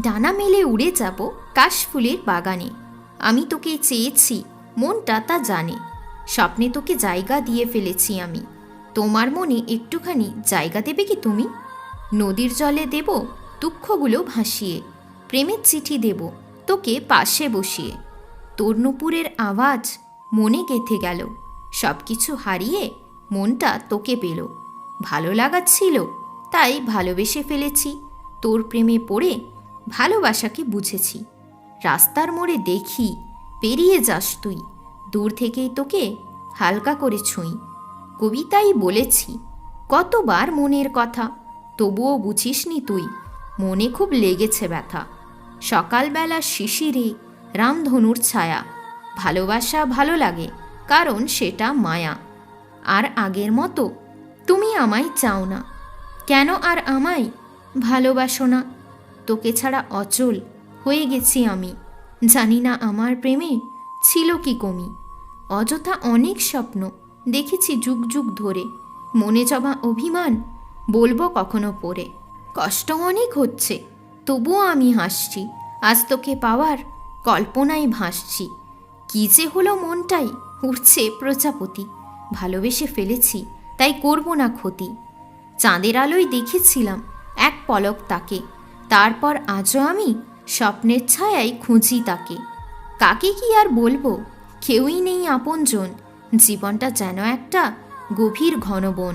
ডানা মেলে উড়ে যাব কাশফুলের বাগানে। আমি তোকে চেয়েছি, মনটা তা জানে। স্বপ্নে তোকে জায়গা দিয়ে ফেলেছি আমি। তোমার মনে একটুখানি জায়গা দেবে কি তুমি? নদীর জলে দেব, দুঃখগুলো ভাসিয়ে। প্রেমের চিঠি দেব, তোকে পাশে বসিয়ে। তোর আওয়াজ মনে গেঁথে গেল। সব কিছু হারিয়ে মনটা তোকে পেল। ভালো লাগাচ্ছিল তাই ভালোবেসে ফেলেছি। তোর প্রেমে পড়ে ভালোবাসাকে বুঝেছি। রাস্তার মোড়ে দেখি, পেরিয়ে যাস তুই। দূর থেকেই তোকে হালকা করে ছুঁই। কবিতাই বলেছি, কতবার মনের কথা, তবুও বুঝিসনি তুই। মনে খুব লেগেছে ব্যথা। সকালবেলা শিশিরে রামধনুর ছায়া। ভালোবাসা ভালো লাগে, কারণ সেটা মায়া। আর আগের মতো তুমি আমায় চাও না। কেন আর আমায় ভালোবাসো না? তোকে ছাড়া অচল হয়ে গেছি আমি। জানি না আমার প্রেমে ছিল কি কমি। অযথা অনেক স্বপ্ন দেখেছি যুগ যুগ ধরে। মনে জমা অভিমান বলব কখনো পড়ে কষ্ট অনেক হচ্ছে, তবুও আমি হাসছি। আজ তোকে পাওয়ার কল্পনায় ভাসছি। কি যে হলো মনটাই উঠছে প্রজাপতি। ভালোবেসে ফেলেছি, তাই করব না ক্ষতি। চাঁদের আলোয় দেখেছিলাম এক পলক তাকে। তারপর আজও আমি স্বপ্নের ছায়ায় খুঁজি তাকে। কাকে কি আর বলব? কেউই নেই আপনজন। জীবনটা যেন একটা গভীর ঘন বন